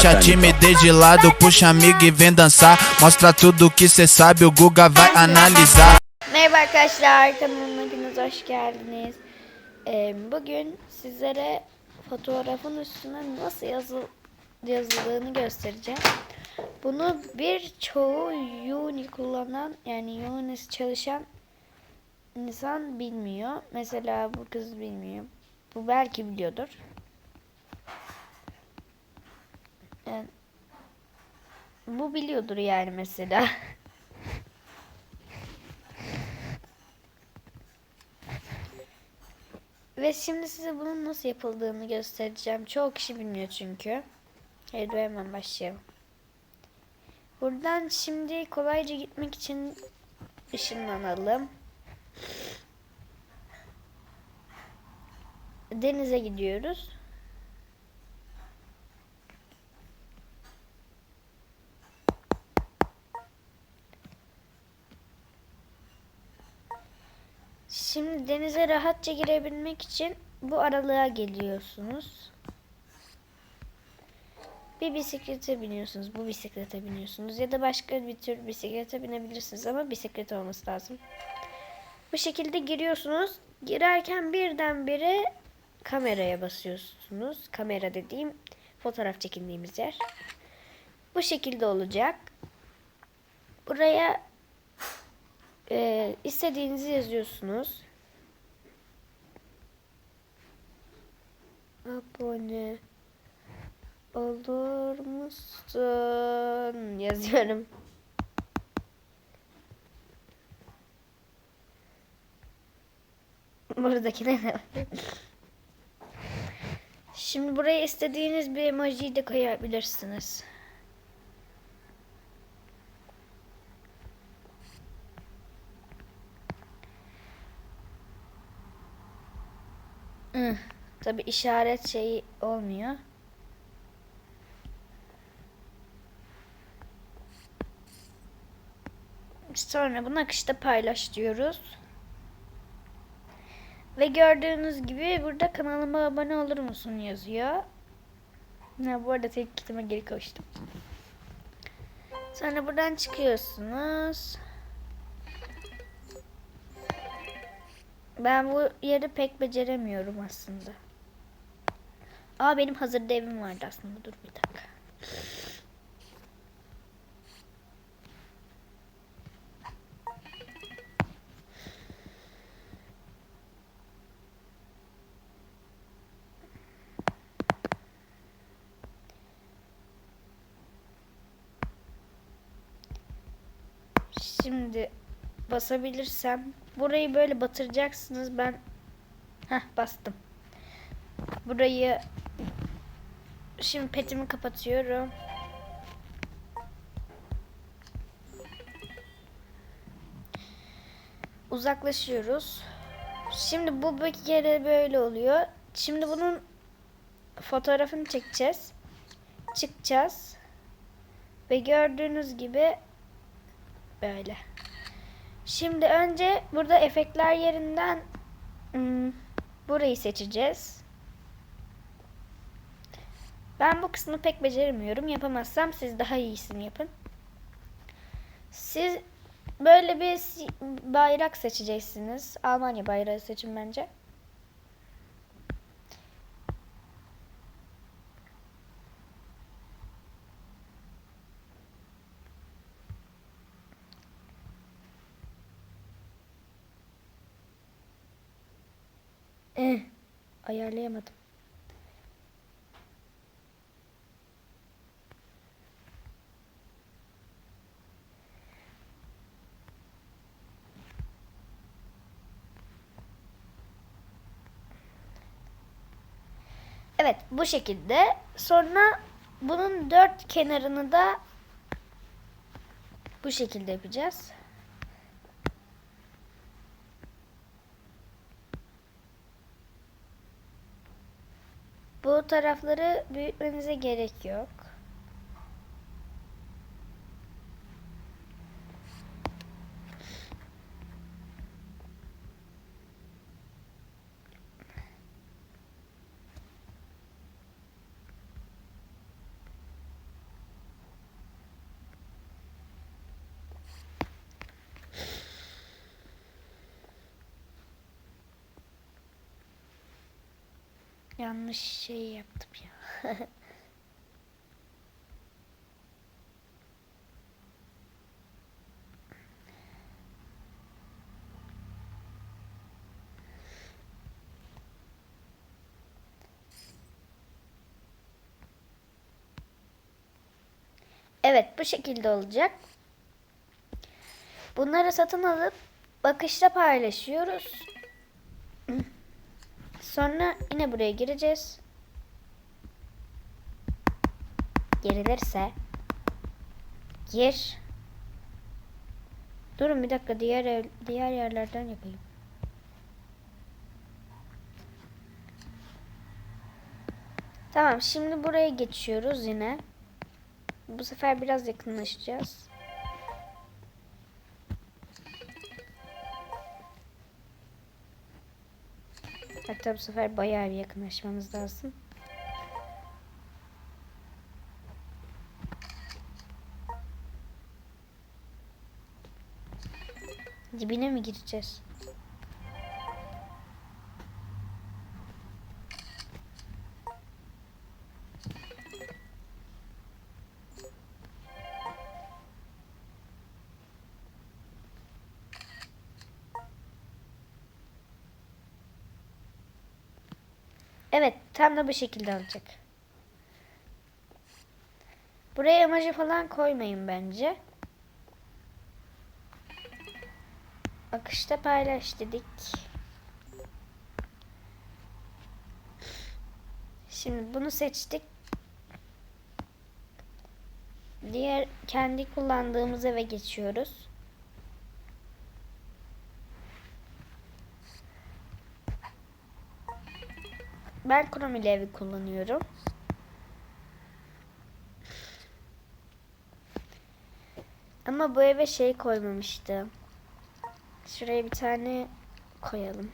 Deixa a timidez de lado, puxa amigo e vem dançar. Mostra tudo que cê sabe, o Guga vai analisar. Merhaba arkadaşlar, kanalıma hepiniz hoş geldiniz. Ee, bugün sizlere fotoğrafın üstüne nasıl yazıl yazıldığını göstereceğim. Bunu birçoğu Uni kullanan yani Unis çalışan insan bilmiyor. Mesela bu kız bilmiyor. Bu belki biliyordur. Yani, bu biliyordur yani mesela. Ve şimdi size bunun nasıl yapıldığını göstereceğim. Çoğu kişi bilmiyor çünkü. Hadi hemen başlayalım. Buradan şimdi kolayca gitmek için ışınlanalım. Denize gidiyoruz. Şimdi denize rahatça girebilmek için bu aralığa geliyorsunuz. Bir bisiklete biniyorsunuz, bu bisiklete biniyorsunuz ya da başka bir tür bisiklete binebilirsiniz ama bisiklet olması lazım. Bu şekilde giriyorsunuz. Girerken birdenbire kameraya basıyorsunuz. Kamera dediğim fotoğraf çekindiğimiz yer. Bu şekilde olacak. Buraya e, istediğinizi yazıyorsunuz. Abone olur musun? Yazıyorum. Buradaki ne? Şimdi buraya istediğiniz bir emojiyi de koyabilirsiniz. Tabi işaret şeyi olmuyor. Sonra bunu akışta paylaş diyoruz. Ve gördüğünüz gibi burada kanalıma abone olur musun yazıyor. Ha, bu arada tek kitime geri koştum. Sonra buradan çıkıyorsunuz. Ben bu yeri pek beceremiyorum aslında. Aa benim hazırda evim vardı aslında. Dur bir dakika. Şimdi basabilirsem burayı böyle batıracaksınız. Ben Heh bastım. Burayı şimdi petimi kapatıyorum. Uzaklaşıyoruz. Şimdi bu bir kere böyle oluyor. Şimdi bunun fotoğrafını çekeceğiz. Çıkacağız. Ve gördüğünüz gibi böyle. Şimdi önce burada efektler yerinden hmm, burayı seçeceğiz. Ben bu kısmı pek beceremiyorum. Yapamazsam siz daha iyisini yapın. Siz böyle bir bayrak seçeceksiniz. Almanya bayrağı seçin bence. Ayarlayamadım. Evet bu şekilde. Sonra bunun dört kenarını da bu şekilde yapacağız. Bu tarafları büyütmenize gerek yok. Yanlış şey yaptım ya. Evet bu şekilde olacak. Bunları satın alıp bakışta paylaşıyoruz. Sonra yine buraya gireceğiz. Girilirse gir. Durun bir dakika diğer ev- diğer yerlerden yapayım. Tamam şimdi buraya geçiyoruz yine. Bu sefer biraz yakınlaşacağız. Hatta bu sefer bayağı bir yakınlaşmamız lazım. Dibine mi gireceğiz? Evet, tam da bu şekilde olacak. Buraya emoji falan koymayın bence. Akışta paylaş dedik. Şimdi bunu seçtik. Diğer kendi kullandığımız eve geçiyoruz. Ben Chrome ile evi kullanıyorum. Ama bu eve şey koymamıştım. Şuraya bir tane koyalım.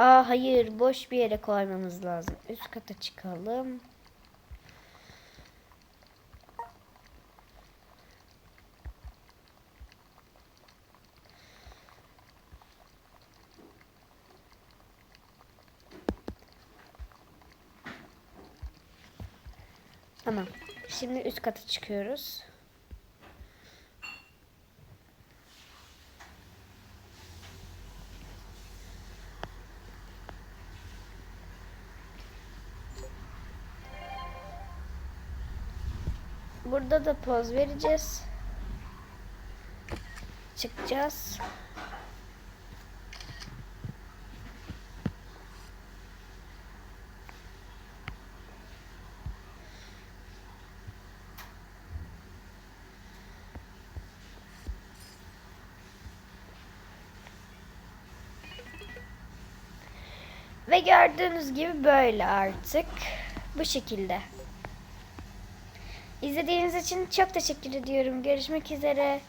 Aa hayır boş bir yere koymamız lazım. Üst kata çıkalım. Tamam. Şimdi üst kata çıkıyoruz. Burada da poz vereceğiz. Çıkacağız. Ve gördüğünüz gibi böyle artık. Bu şekilde. İzlediğiniz için çok teşekkür ediyorum. Görüşmek üzere.